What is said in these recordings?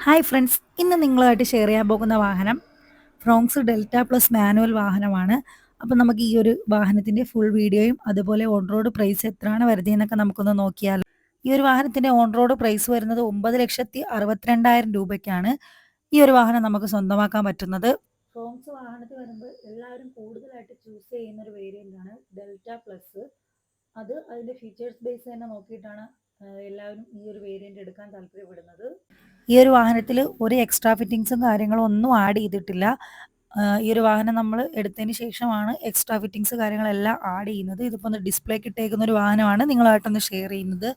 Hi friends ഇന്ന് നിങ്ങളുമായിട്ട് share ചെയ്യാൻ പോകുന്ന വാഹനം ഫ്രോങ്സ് ഡെൽറ്റ പ്ലസ് മാനുവൽ വാഹനമാണ്. അപ്പം നമുക്ക് ഈ ഒരു വാഹനത്തിന്റെ ഫുൾ വീഡിയോയും അതുപോലെ ഓൺ റോഡ് പ്രൈസ് എത്രയാണ് വരുന്നതെന്നൊക്കെ നമുക്കൊന്ന് നോക്കിയാൽ ഈ ഒരു വാഹനത്തിന്റെ ഓൺ റോഡ് പ്രൈസ് വരുന്നത് ഒമ്പത് ലക്ഷത്തി അറുപത്തിരണ്ടായിരം രൂപയ്ക്കാണ് ഈ ഒരു വാഹനം നമുക്ക് സ്വന്തമാക്കാൻ പറ്റുന്നത്. ഫ്രോങ്സ് വാഹനത്തിൽ വരുമ്പോൾ എല്ലാവരും കൂടുതലായിട്ട് ചൂസ് ചെയ്യുന്ന ഒരു വേരിയന്റ് ആണ് ഡെൽറ്റ പ്ലസ് അത് അതിന്റെ ഫീച്ചേഴ്സ് ബേസ് തന്നെ നോക്കിയിട്ടാണ് എല്ലാവരും ഈ ഒരു വേരിയന്റ് എടുക്കാൻ താല്പര്യപ്പെടുന്നത്. ഈ ഒരു വാഹനത്തിൽ ഒരു എക്സ്ട്രാ ഫിറ്റിങ്സും കാര്യങ്ങളും ഒന്നും ആഡ് ചെയ്തിട്ടില്ല. ഈ ഒരു വാഹനം നമ്മൾ എടുത്തതിന് ശേഷമാണ് എക്സ്ട്രാ ഫിറ്റിങ്സ് കാര്യങ്ങളെല്ലാം ആഡ് ചെയ്യുന്നത്. ഇതിപ്പോൾ ഒന്ന് ഡിസ്പ്ലേക്ക് ഇട്ടേക്കുന്ന ഒരു വാഹനമാണ് നിങ്ങളായിട്ടൊന്ന് ഷെയർ ചെയ്യുന്നത്.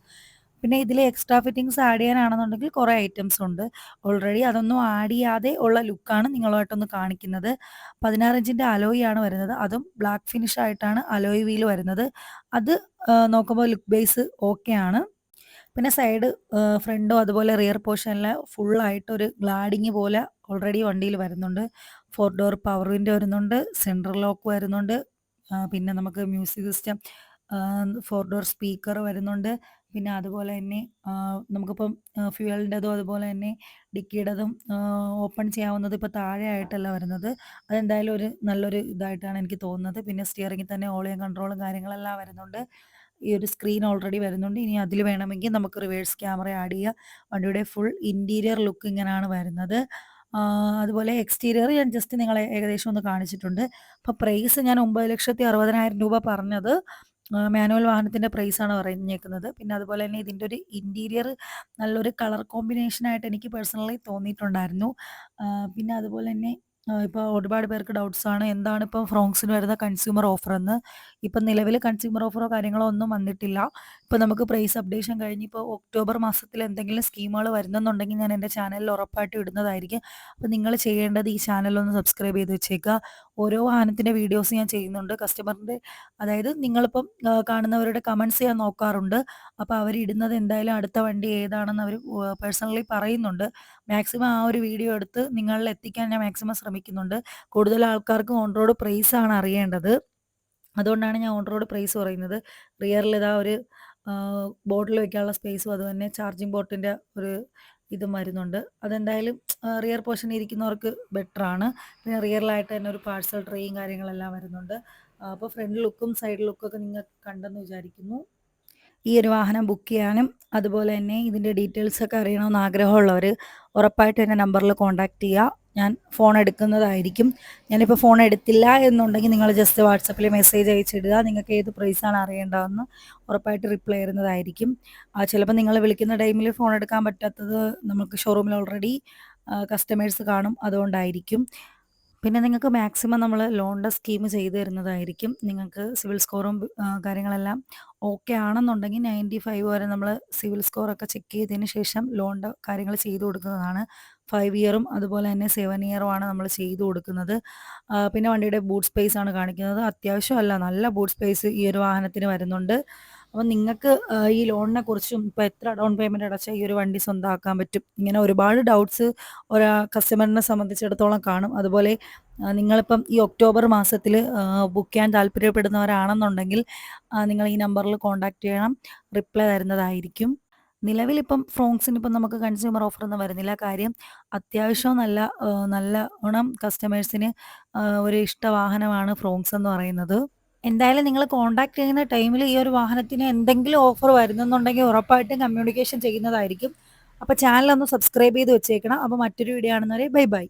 പിന്നെ ഇതിൽ എക്സ്ട്രാ ഫിറ്റിങ്സ് ആഡ് ചെയ്യാനാണെന്നുണ്ടെങ്കിൽ കുറേ ഐറ്റംസ് ഉണ്ട്. ഓൾറെഡി അതൊന്നും ആഡ് ചെയ്യാതെ ഉള്ള ലുക്കാണ് നിങ്ങളുമായിട്ടൊന്ന് കാണിക്കുന്നത്. പതിനാറ് ഇഞ്ചിന്റെ ആണ് വരുന്നത്. അതും ബ്ലാക്ക് ഫിനിഷ് ആയിട്ടാണ് അലോയ് വീൽ വരുന്നത്. അത് നോക്കുമ്പോൾ ലുക്ക് ബേസ് ഓക്കെ ആണ്. പിന്നെ സൈഡ് ഫ്രണ്ടോ അതുപോലെ റിയർ പോർഷനിൽ ഫുള്ളായിട്ട് ഒരു ഗ്ലാഡിങ് പോലെ ഓൾറെഡി വണ്ടിയിൽ വരുന്നുണ്ട്. ഫോർ ഡോർ പവർ വിൻഡോ വരുന്നുണ്ട് സെൻട്രൽ ലോക്ക് വരുന്നുണ്ട് പിന്നെ നമുക്ക് music system four door speaker വരുന്നുണ്ട്. പിന്നെ അതുപോലെ തന്നെ നമുക്കിപ്പം ഫ്യൂവലിന്റെതും അതുപോലെ തന്നെ ഡിക്കിയുടേതും ഓപ്പൺ ചെയ്യാവുന്നത് ഇപ്പോൾ താഴെ ആയിട്ടല്ല വരുന്നത്. അതെന്തായാലും ഒരു നല്ലൊരു ഇതായിട്ടാണ് എനിക്ക് തോന്നുന്നത്. പിന്നെ സ്റ്റിയറിങ്ങിൽ തന്നെ ഓളിയം കൺട്രോളും കാര്യങ്ങളെല്ലാം വരുന്നുണ്ട്. ഈ ഒരു സ്ക്രീൻ ഓൾറെഡി വരുന്നുണ്ട്. ഇനി അതിൽ വേണമെങ്കിൽ നമുക്ക് റിവേഴ്സ് ക്യാമറ ആഡ് ചെയ്യാം. വണ്ടിയുടെ ഫുൾ ഇന്റീരിയർ ലുക്ക് ഇങ്ങനെയാണ് വരുന്നത്. അതുപോലെ എക്സ്റ്റീരിയർ ഞാൻ ജസ്റ്റ് നിങ്ങളെ ഏകദേശം ഒന്ന് കാണിച്ചിട്ടുണ്ട്. അപ്പോൾ പ്രൈസ് ഞാൻ ഒമ്പത് ലക്ഷത്തി അറുപതിനായിരം രൂപ പറഞ്ഞത്. മാനുവൽ വാഹനത്തിന്റെ പ്രൈസാണ് പറഞ്ഞേക്കുന്നത്. പിന്നെ അതുപോലെ തന്നെ ഇതിന്റെ ഒരു ഇന്റീരിയർ നല്ലൊരു കളർ കോമ്പിനേഷനായിട്ട് എനിക്ക് പേഴ്സണലി തോന്നിയിട്ടുണ്ടായിരുന്നു. പിന്നെ അതുപോലെ തന്നെ ഇപ്പോൾ ഒരുപാട് പേർക്ക് ഡൗട്ട്സ് ആണ്. എന്താണ് ഇപ്പോൾ ഫ്രോങ്സിന് വരുന്ന കൺസ്യൂമർ ഓഫർ എന്ന്? ഇപ്പം നിലവിൽ കൺസ്യൂമർ ഓഫറോ കാര്യങ്ങളോ ഒന്നും വന്നിട്ടില്ല. ഇപ്പോൾ നമുക്ക് പ്രൈസ് അപ്ഡേഷൻ കഴിഞ്ഞ് ഇപ്പോൾ ഒക്ടോബർ മാസത്തിൽ എന്തെങ്കിലും സ്കീമുകൾ വരുന്നെന്നുണ്ടെങ്കിൽ ഞാൻ എന്റെ ചാനലിൽ ഉറപ്പായിട്ട് ഇടുന്നതായിരിക്കും. അപ്പോൾ നിങ്ങൾ ചെയ്യേണ്ടത് ഈ ചാനലൊന്ന് സബ്സ്ക്രൈബ് ചെയ്ത് വെച്ചേക്കുക. ഓരോ വാഹനത്തിന്റെ വീഡിയോസ് ഞാൻ ചെയ്യുന്നുണ്ട്. കസ്റ്റമറിന്റെ അതായത് നിങ്ങളിപ്പം കാണുന്നവരുടെ കമൻസ് ഞാൻ നോക്കാറുണ്ട്. അപ്പോൾ അവരിടുന്നത് എന്തായാലും അടുത്ത വണ്ടി ഏതാണെന്ന് അവർ പേഴ്സണലി പറയുന്നുണ്ട്. മാക്സിമം ആ ഒരു വീഡിയോ എടുത്ത് നിങ്ങളിൽ എത്തിക്കാൻ ഞാൻ മാക്സിമം ശ്രമിക്കുന്നുണ്ട്. കൂടുതൽ ആൾക്കാർക്ക് ഓൺ റോഡ് പ്രൈസ് ആണ് അറിയേണ്ടത്. അതുകൊണ്ടാണ് ഞാൻ ഓൺ റോഡ് പ്രൈസ് പറയുന്നത്. റിയറിൽ ഇതാ ഒരു ബോട്ടിൽ വെക്കാനുള്ള സ്പേസും അതുതന്നെ ചാർജിങ് ബോട്ടിന്റെ ഒരു ഇതും വരുന്നുണ്ട് അതെന്തായാലും റിയർ പോർഷൻ ഇരിക്കുന്നവർക്ക് ബെറ്റർ ആണ്. പിന്നെ റിയറിലായിട്ട് തന്നെ ഒരു പാഴ്സൽ ട്രെയും കാര്യങ്ങളെല്ലാം വരുന്നുണ്ട്. അപ്പോൾ ഫ്രണ്ട് ലുക്കും സൈഡ് ലുക്കും ഒക്കെ നിങ്ങൾ കണ്ടെന്ന് വിചാരിക്കുന്നു. ഈ ഒരു വാഹനം ബുക്ക് ചെയ്യാനും അതുപോലെ തന്നെ ഇതിന്റെ ഡീറ്റെയിൽസ് ഒക്കെ അറിയണമെന്ന് ആഗ്രഹമുള്ളവർ ഉറപ്പായിട്ട് എന്റെ നമ്പറിൽ കോൺടാക്റ്റ് ചെയ്യുക. ഞാൻ ഫോൺ എടുക്കുന്നതായിരിക്കും. ഞാനിപ്പോൾ ഫോൺ എടുത്തില്ല എന്നുണ്ടെങ്കിൽ നിങ്ങൾ ജസ്റ്റ് വാട്സപ്പിൽ മെസ്സേജ് അയച്ചിടുക. നിങ്ങൾക്ക് ഏത് പ്രൈസാണ് അറിയേണ്ടതെന്ന് ഉറപ്പായിട്ട് റിപ്ലൈ ചെയ്യുന്നതായിരിക്കും ചിലപ്പോൾ നിങ്ങൾ വിളിക്കുന്ന ടൈമിൽ ഫോൺ എടുക്കാൻ പറ്റാത്തത് നമുക്ക് ഷോറൂമിൽ ഓൾറെഡി കസ്റ്റമേഴ്സ് കാണും. അതുകൊണ്ടായിരിക്കും. പിന്നെ നിങ്ങൾക്ക് മാക്സിമം നമ്മൾ ലോണിന്റെ സ്കീം ചെയ്തു തരുന്നതായിരിക്കും. നിങ്ങൾക്ക് സിവിൽ സ്കോറും കാര്യങ്ങളെല്ലാം ഓക്കെ ആണെന്നുണ്ടെങ്കിൽ നയന്റി ഫൈവ് വരെ നമ്മൾ സിവിൽ സ്കോറൊക്കെ ചെക്ക് ചെയ്തതിന് ശേഷം ലോണിന്റെ കാര്യങ്ങൾ ചെയ്തു കൊടുക്കുന്നതാണ് ഫൈവ് ഇയറും അതുപോലെ തന്നെ സെവൻ ആണ് നമ്മൾ ചെയ്തു കൊടുക്കുന്നത്. പിന്നെ വണ്ടിയുടെ ബൂട്ട് സ്പേസ് ആണ് കാണിക്കുന്നത്. അത്യാവശ്യമല്ല നല്ല ബൂട്ട് സ്പേസ് ഈ ഒരു വാഹനത്തിന് വരുന്നുണ്ട്. അപ്പം നിങ്ങൾക്ക് ഈ ലോണിനെ കുറിച്ചും ഇപ്പോൾ എത്ര ഡൗൺ പേയ്മെന്റ് അടച്ചാൽ ഈ ഒരു വണ്ടി സ്വന്തമാക്കാൻ പറ്റും? ഇങ്ങനെ ഒരുപാട് ഡൗട്ട്സ് ഒരാ കസ്റ്റമറിനെ സംബന്ധിച്ചിടത്തോളം കാണും. അതുപോലെ നിങ്ങളിപ്പം ഈ ഒക്ടോബർ മാസത്തിൽ ബുക്ക് ചെയ്യാൻ താല്പര്യപ്പെടുന്നവരാണെന്നുണ്ടെങ്കിൽ നിങ്ങൾ ഈ നമ്പറിൽ കോൺടാക്റ്റ് ചെയ്യണം. റിപ്ലൈ തരുന്നതായിരിക്കും. നിലവിലിപ്പം ഫ്രോങ്സിന് ഇപ്പം നമുക്ക് കൺസ്യൂമർ ഓഫർ ഒന്നും വരുന്നില്ല. കാര്യം അത്യാവശ്യം നല്ല നല്ല ഗുണം കസ്റ്റമേഴ്സിന് ഒരു ഇഷ്ട വാഹനമാണ് ഫ്രോങ്സ് എന്ന് പറയുന്നത്. എന്തായാലും നിങ്ങൾ കോണ്ടാക്ട് ചെയ്യുന്ന ടൈമിൽ ഈ ഒരു വാഹനത്തിന് എന്തെങ്കിലും ഓഫർ വരുന്നെന്നുണ്ടെങ്കിൽ ഉറപ്പായിട്ടും കമ്മ്യൂണിക്കേഷൻ ചെയ്യുന്നതായിരിക്കും. അപ്പോൾ ചാനൽ ഒന്ന് സബ്സ്ക്രൈബ് ചെയ്ത് വെച്ചേക്കണം. അപ്പോൾ മറ്റൊരു വീഡിയോ ആണെന്നവരെ ബൈ ബൈ